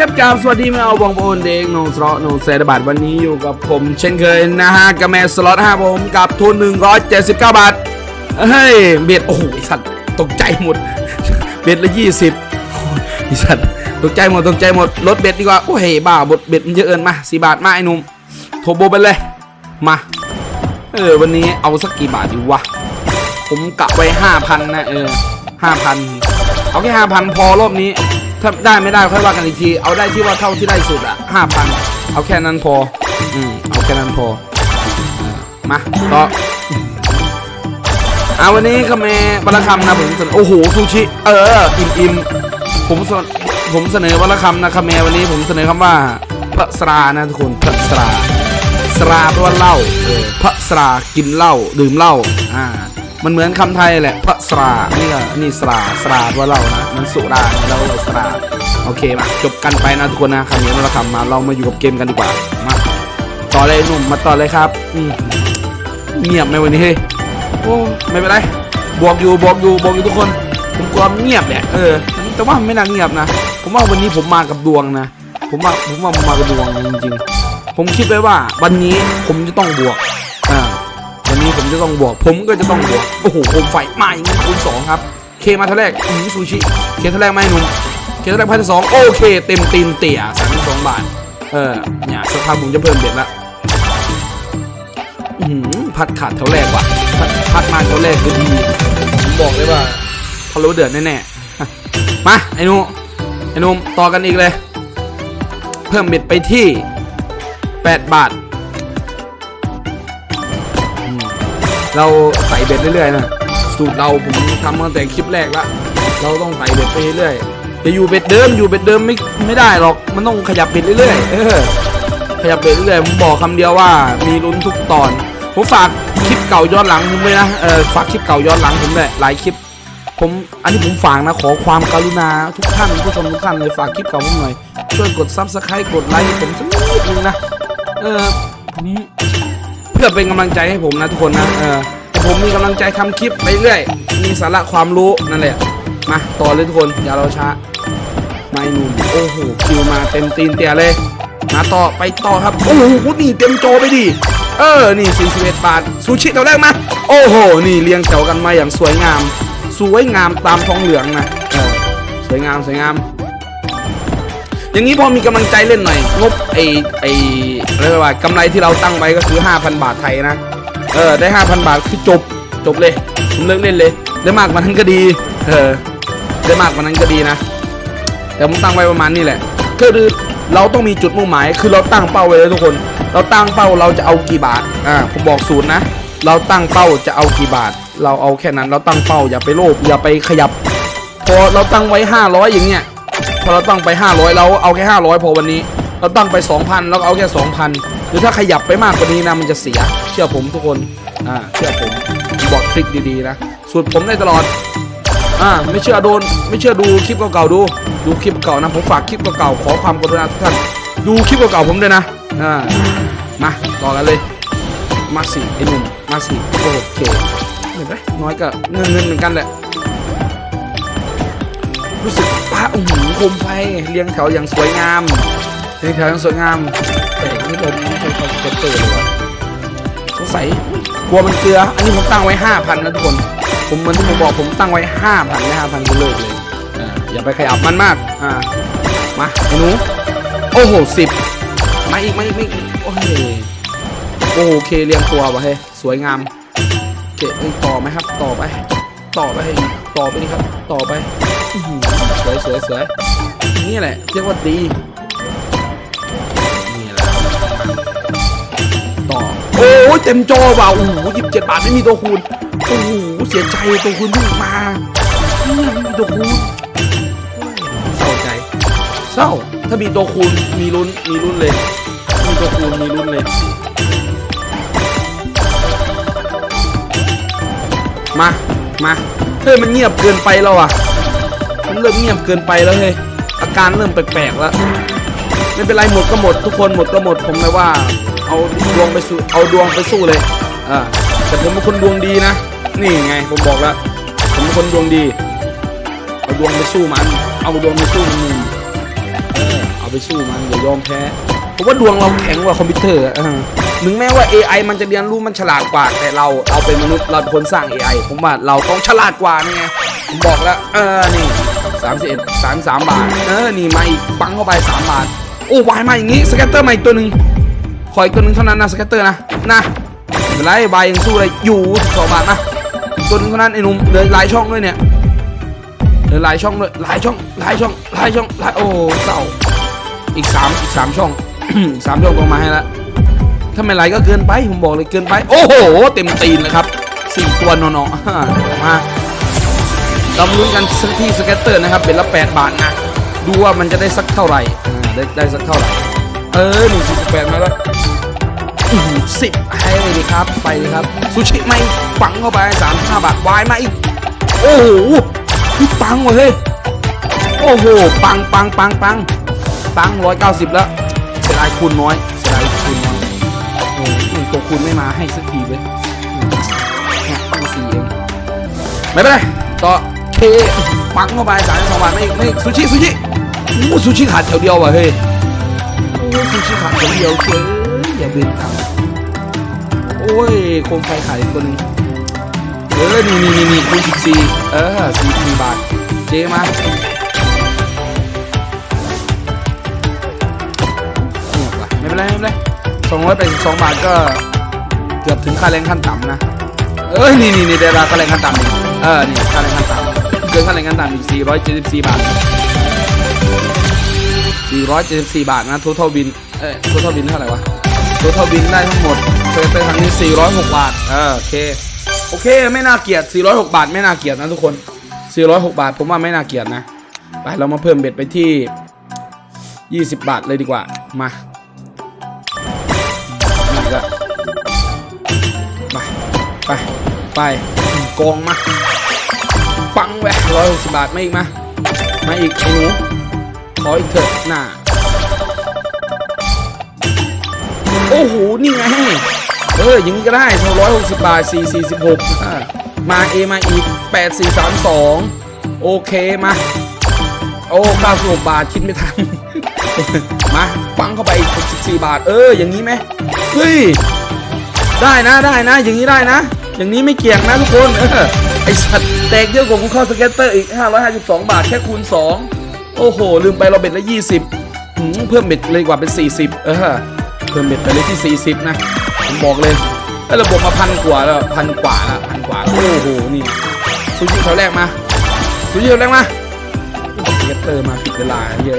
เก็บกราบสวัสดีแมวบองโอนเด็กโนสระโนเซดบาทวันนี้อยู่กับผมเช่นเคยนะฮะกับแมสล็อตห้าผมกับทุน 179 บาท เฮ้ย เบ็ด โอ้โหสัตว์ตกใจหมด เบ็ดละยี่สิบไอสัตว์ตกใจหมดตกใจหมดลดเบ็ดดีกว่า โอ้เฮียบ้าบดเบ็ดมันเยอะเกินมาสี่บาทมาไอ้หนุ่มโทโบไปเลย มา เออ วันนี้เอาสักกี่บาทดีวะ ผมกะไว้ห้าพันนะ เออห้าพันเอาแค่ห้าพันพอรอบนี้ ถ้าได้ไม่ได้ค่อยว่ากันอีกที เอาได้ที่ว่าเท่าที่ได้สุดอะห้าพันเอาแค่นั้นพอ อืมเอาแค่นั้นพออมาก็เอาวันนี้คาเมบัลลคำนะผมเสนอโอ้โหซูชิ เอออิ่มอิ่มผมเสนผมเสนอบัลลคำนะคาเมวันนี้ผมเสนอคำว่าพระสรานะทุกคนพระสราสราแปลว่าเหล้าเออพระสรากินเหล้าดื่มเหล้าอ่า มันเหมือนคำไทยแหละพระสรานี่ก็นี่สราสราว่าเหล้านะมันสุราแล้วเราสราโอเคมาจบกันไปนะทุกคนนะคำนี้เราคำมาเรามาอยู่กับเกมกันดีกว่ามาต่อเลยหนุ่มมาต่อเลยครับอเงียบไหมวันนี้เฮ้ยโอ้ไม่เป็นไรบวกอยู่บวกอยู่บวกอยู่ทุกคนผมกลัวเงียบแหละเออแต่ว่าไม่น่าเงียบนะ ผมว่าวันนี้ผมมากับดวงนะ ผมว่าผมว่าผมมากับดวงจริงๆผมคิดไว้ว่าวันนี้ผมจะต้องบวก นี้ผมจะต้องบวก ผมก็จะต้องบวก โอ้โหโคมไฟมาอีกคูณสองครับ เคมาท่าแรกอืมซูชิ เคท่าแรกไม่หนุ่ม เคท่าแรกพันสองโอเค เต็มตีนเตี่ยสามสองบาท เออ เนี่ยสักพักผมจะเพิ่มเบ็ดละอือหือพัดขาดเท่าแรกว่ะพัดพัดมาเท่าแรกคือดีผมบอกเลยว่าพอรู้เดือดแน่ๆ มา ไอ้หนูไอ้หนุ่มต่อกันอีกเลย เพิ่มเบ็ดไปที่ 8 บาท เราใส่เบ็ดเรื่อยๆนะสูตรเราผมทำมาตั้งแต่คลิปแรกละเราต้องใส่เบ็ดไปเรื่อยจะอยู่เบ็ดเดิมอยู่เบ็ดเดิมไม่ไม่ได้หรอกมันต้องขยับเบ็ดเรื่อยๆเออขยับเบ็ดเรื่อยๆผมบอกคำเดียวว่ามีลุ้นทุกตอนผมฝากคลิปเก่าย้อนหลังผมเลยนะเออฝากคลิปเก่าย้อนหลังผมเลยหลายคลิปผมอันนี้ผมฝากนะขอความกรุณาทุกท่านผู้ชมทุกท่านเลยฝากคลิปเก่าผมหน่อยช่วยกดซับสไครต์กดไลค์ผมสักนิดนึงนะเออผม พื่อเป็นกำลังใจให้ผมนะทุกคนนะเออผมมีกำลังใจทำคลิปไปเรื่อยมีสาระความรู้นั่นแหละมาต่อเลยทุกคนอย่ารอช้าไม่หนุ่มโอ้โหคิวมาเต็มตีนเตี่ยเลยมาต่อไปต่อครับโอ้โหนี่เต็มโจไปดิเออนี่41บาทซูชิตัวแรกมาโอ้โหนี่เรียงแถวกันมาอย่างสวยงาม สวยงามตามท้องเหลืองนะเออสวยงามสวยงาม อย่างนี้พอมีกำลังใจเล่นหน่อย งบไอไอเรียกว่ากำไรที่เราตั้งไว้ก็คือ 5,000 บาทไทยนะ เออได้ 5,000 บาทคือจบจบเลยผมเลิกเล่นเลย ได้มากกว่านั้นก็ดี เออได้มากกว่านั้นก็ดีนะ แต่ผมตั้งไว้ประมาณนี้แหละก็คือเราต้องมีจุดมุ่งหมาย คือเราตั้งเป้าไว้เลยทุกคน เราตั้งเป้าเราจะเอากี่บาท อ่าผมบอกศูนย์นะ เราตั้งเป้าจะเอากี่บาท เราเอาแค่นั้น เราตั้งเป้าอย่าไปโลภอย่าไปขยับ พอเราตั้งไว้ 500 อย่างเงี้ย อเราตั้งไป 500 เราเอาแค่ 500 พอวันนี้ เราตั้งไป 2,000 แล้วเอาแค่ 2,000 หรือถ้าขยับไปมากกว่านี้นะมันจะเสีย เชื่อผมทุกคน อ่า เชื่อผม บอกทริคดีๆนะ สูตรผมได้ตลอด อ่า ไม่เชื่อโดน ไม่เชื่อดูคลิปเก่าๆดู ดูคลิปเก่านะ ผมฝากคลิปเก่าๆขอความกรุณาทุกท่าน ดูคลิปเก่าๆผมด้วยนะ อ่า มาต่อกันเลย มาสิไอ้หนุ่มมาสิโอเคเห็นไหมน้อยก็เงินเงินเหมือนกันแหละ รู้สึกป้าโอ้โหโคมไฟเรียงแถวอย่างสวยงามเรียงแถวอย่างสวยงามแต่ไม่ลมไม่เคยเขาเปิดเปิดเลยวะสงสัยกลัวมันเกลือ อันนี้ผมตั้งไว้ห้าพันนะทุกคน ผมเหมือนที่ผมบอกผมตั้งไว้ห้าพันไม่ห้าพันก็เลิกเลยอ่าอย่าไปขยับมันมากอ่ามาหนูโอ้โหสิบมาอีกมาอีกมาอีกโอ้ยโอเคเรียงตัววะเฮ้สวยงามเคเอ้ยต่อไหมครับ ต่อไป ต่อไป ต่อไปนี่ครับ ต่อไปอื วยสวยสวยนี่แหละเรียกว่าดีนี่แหละต่อโอ้ยเต็มจอว่ะโอ้โหยิบเจ็ดบาทไม่มีตัวคูณโอ้โหเสียใจตัวคูณเพิ่งมาเนี่ยไม่มีตัวคูณเศร้าใจเศร้าถ้ามีตัวคูณมีลุ้นมีลุ้นเลยมีตัวคูณมีลุ้นเลยมา มา เฮ้ย มันเงียบเกินไปแล้วอะ เริ่มเงียบเกินไปแล้วเฮ้ยอาการเริ่มแปลกๆแล้วไม่เป็นไรหมดก็หมดทุกคนหมดก็หมดผมเลยว่า เอาดวงไปสู้เอาดวงไปสู้เลยอ่าแต่ผมเป็นคนดวงดีนะ นี่ไงผมบอกแล้วผมเป็นคนดวงดีเอาดวงไปสู้มัน เอาดวงไปสู้มันเอาไปสู้มันอย่ายอมแพ้เพราะว่าดวงเราแข็งกว่าคอมพิวเตอร์อะถึงแม้ว่า AI มันจะเรียนรู้มันฉลาดกว่า แต่เราเราเป็นมนุษย์เราเป็นคนสร้าง AI ผมว่าเราต้องฉลาดกว่านี่ไงผมบอกแล้วเออนี่ สามสิบเอ็ดสามสามบาท เออ นี่มาอีกปังเข้าไปสามบาท โอ้วายมาอย่างงี้ สแกตเตอร์มาอีกตัวหนึ่งขออีกตัวหนึ่งเท่านั้นนะสแกตเตอร์นะ นะไม่เป็นไรบายยังสู้เลยอยู่สองบาทนะตัวนึงเท่านั้นไอ้นุ่มเหลือหลายช่องด้วยเนี่ยเหลือหลายช่องด้วยหลายช่องหลายช่องหลายช่องหลายโอ้เศร้าอีกสามอีกสามช่องสามช่องลงมาให้ล้วถ้าไม่ไหลก็เกินไปผมบอกเลยเกินไป โอ้โห เต็มตีนเลยครับสี่ตัวนอนๆมา เรามลุ้นกันสักที่สเก็ตเตอร์นะครับเป็นละแปดบาทนะดูว่ามันจะได้สักเท่าไหร่ได้ได้สักเท่าไหร่ เออหนึ่งสิบแปดมาแล้วสิบให้เลยครับไปเลยครับซูชิไม่ปังเข้าไปสามห้าบาทวายมาอีกโอ้โหพี่ปังว่ะเฮ้ยโอ้โหปังปังปังปังปังร้อยเก้าสิบแล้วเสียดายคูณน้อยเสียดายคูณน้อยโอ้โหตัวคูณไม่มาให้สักทีเว้ยเนี่ยตั้งสี่เองไม่เป็นไรต่อ เคปังเข้าไปสามสองบาทไม่ไม่ซูชิซูชิโอ้ซูชิขาดแถวเดียวว่ะเฮ้ยโอ้ซูชิขาดแถวเดียวเฉยอย่าเบนครับโอ้ยโคมไฟขายอีกคนหนึงเออนี่นี่นี่นี่คูณสิบสี่เออสี่สี่บาทเจมาไม่เป็นไรไม่เป็นไรสองร้อยแปดสิบสองบาทก็เกือบถึงค่าแรงขั้นต่ำนะเอ้ยนี่นี่นี่เดราค่าแรงขั้นต่ำเออนี่ค่าแรงขั้นต่ำ กินค่าแรงขั้นต่ำอีกสี่ร้อยเจ็ดสิบสี่บาทสี่ร้อยเจ็ดสิบสี่บาทนะ total bill เอ้ย total bill เท่าไหร่วะ total bill ได้ทั้งหมดเซอร์เตอร์ครั้งนี้สี่ร้อยหกบาทเออโอเค โอเค ไม่น่าเกลียด 406 บาท ไม่น่าเกลียดนะทุกคน 406 บาท ผมว่าไม่น่าเกลียดนะ ไป เรามาเพิ่มเบ็ดไปที่ 20 บาทเลยดีกว่า มานี่ก็ไป ไป ไปกองมา งแหวะ160บาทมาอีกมามาอีกไอ้หนูขออีกเถอะหน้าโอ้โห นี่ไง เอออย่างนี้ก็ได้เท่าร้อยหกสิบบาทสี่สี่สิบหกมาเอมาอีกแปดสี่สามสองโอเคมาโอ้เก้าสิบบาทคิดไม่ทัน มาปังเข้าไปอีกสิบสี่บาท เออ อย่างนี้ไหมเฮ้ย ได้นะได้นะ อย่างนี้ได้นะ อย่างนี้ไม่เกี่ยงนะทุกคน เออ ไอสัตว์ แตกเยอะกว่ากูเข้าสเก็ตเตอร์อีก 552 บาทแค่คูณ 2 โอ้โห ลืมไปเราเบ็ดละ 20หืมเพิ่มเบ็ดเลยกว่าเป็น 40 เออเพิ่มเบ็ดไปเลยที่ 40 นะ ผมบอกเลยไอ้ระบบมาพันกว่าแล้วพันกว่าละพันกว่า โอ้โห นี่ซูชิแถวแรกมาซูชิแถวแรกมาสเก็ตเตอร์มาผิดเวลาเยอะ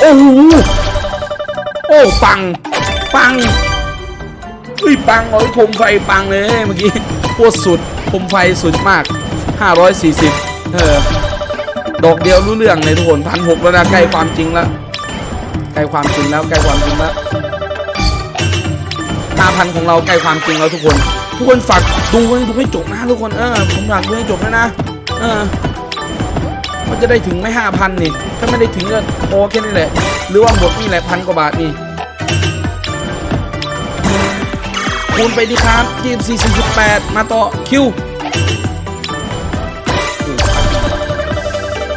โอ้โหโอ้ปัง ปังอุ้ยปังเลยโคมไฟปังเลยเมื่อกี้โคตรสุดโคมไฟสุดมาก 540 เออ ดอกเดียวรู้เรื่องเลยทุกคนพันหกแล้วนะใกล้ความจริงแล้วใกล้ความจริงแล้วใกล้ความจริงแล้วห้าพันของเราใกล้ความจริงแล้วทุกคน ทุกคนฝากดูให้ดูให้จบนะทุกคนเออผมอยากดูให้จบนะนะเออมันจะได้ถึงไม่ห้าพันนี่ ถ้าไม่ได้ถึงก็พอแค่นี้แหละ หรือว่าหมดนี่แหละพันกว่าบาทนี่คูณไปดีครับ24 48มาต่อคิว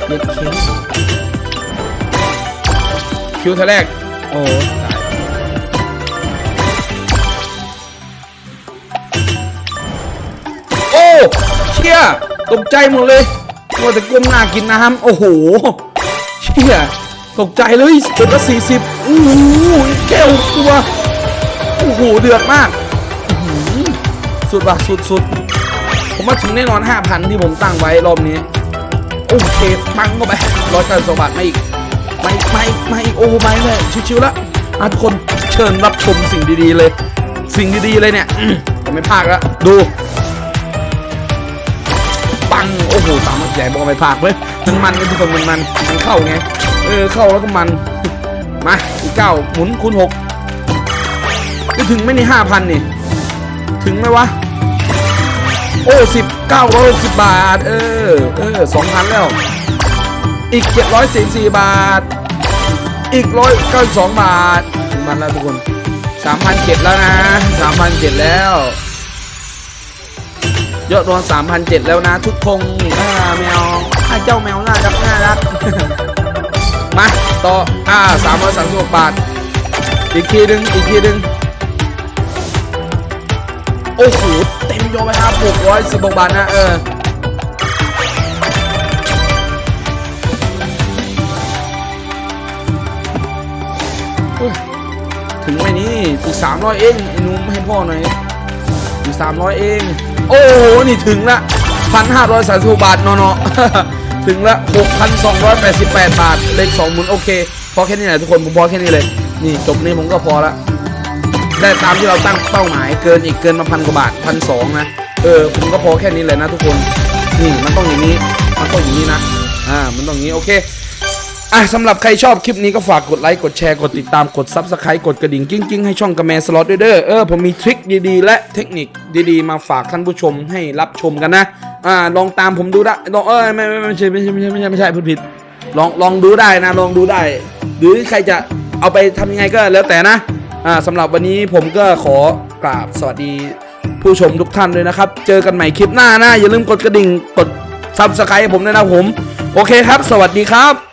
เย็ดเค้คิวเท่าแรก โอ้ตายโอ้เชี่ยตกใจหมดเลยว่าแต่ก้มหน้ากินน้ำโอ้โหเชี่ยตกใจเลยเป็นละสี่สิบโอ้โหแก้วตัวโอ้โหเดือดมากสุดว่ะสุดสุดผมว่าถึงแน่นอน5,000ที่ผมตั้งไว้รอบนี้ โอเคปังเข้าไปร้อยเก้าสิบบาทมาอีกมาอีกมาอีกมาอีกโอ้ไม่เลยชิวๆละอะทุกคนเชิญรับชมสิ่งดีๆเลย สิ่งดีๆเลยเนี่ยผมไม่พาดละดูปังโอ้โหสามารถใหญ่บอกไม่พาดเว้ยมันมันเป็นทุกคนมันมันมันเข้าไงเออเข้าแล้วก็มันมาอีกเก้าหมุนคูณหกจะถึงไม่ในห้าพันนี่ถึงไหมวะ โอ้สิบเก้าร้อยสิบบาท เออ เออสองพันแล้ว อีกเจ็ดร้อยสี่สี่บาท อีกร้อยเก้าสองบาทถึงมันแล้วทุกคนสามพันเจ็ดแล้วนะสามพันเจ็ดแล้วยอดรวมสามพันเจ็ดแล้วนะ ทุกคงอ่าแมวอ่าเจ้าแมวน่ารักน่ารัก มา ต่ออ่าสามร้อยสามสิบหกบาท อีกทีหนึ่งอีกทีหนึ่ง โอ้โหเต็มโยไปครับหกร้อยสิบหกบาทนะเออถึงไหมนี่อีกสามร้อยเองไอ้นุ่มให้พ่อหน่อยอีกสามร้อยเอง โอ้โหนี่ถึงละพันห้าร้อยสามสิบบาทเนาะถึงละหกพันสองร้อยแปดสิบแปดบาทเลขสองหมุนโอเคพอแค่นี้แหละทุกคนผมพอแค่นี้เลย นี่จบนี้ผมก็พอละ ได้ตามที่เราตั้งเป้าหมายเกินอีกเกินมาพันกว่าบาทพันสองนะเออผมก็พอแค่นี้เลยนะทุกคนนี่มันต้องอย่างนี้มันต้องอย่างนี้นะอ่ามันต้องอย่างนี้โอเคอะสำหรับใครชอบคลิปนี้ก็ฝากกดไลค์กดแชร์กดติดตามกด Subscribe กดกระดิ่งกิ้งกิ้งให้ช่องกระแมสล็อตด้วยเด้อเออผมมีทริคดีๆ และเทคนิคดีๆ มาฝากท่านผู้ชมให้รับชมกันนะอ่าลองตามผมดูได้ลองเออไม่ไม่ไม่ใช่ไม่ใช่ไม่ใช่ไม่ใช่ไม่ใช่พูดผิดลองลองดูได้นะลองดูได้ หรือใครจะเอาไปทำยังไงก็แล้วแต่นะ อ่าสำหรับวันนี้ผมก็ขอกราบสวัสดีผู้ชมทุกท่านเลยนะครับ เจอกันใหม่คลิปหน้านะอย่าลืมกดกระดิ่งกดซับสไครต์ผมด้วยนะผม โอเคครับ สวัสดีครับ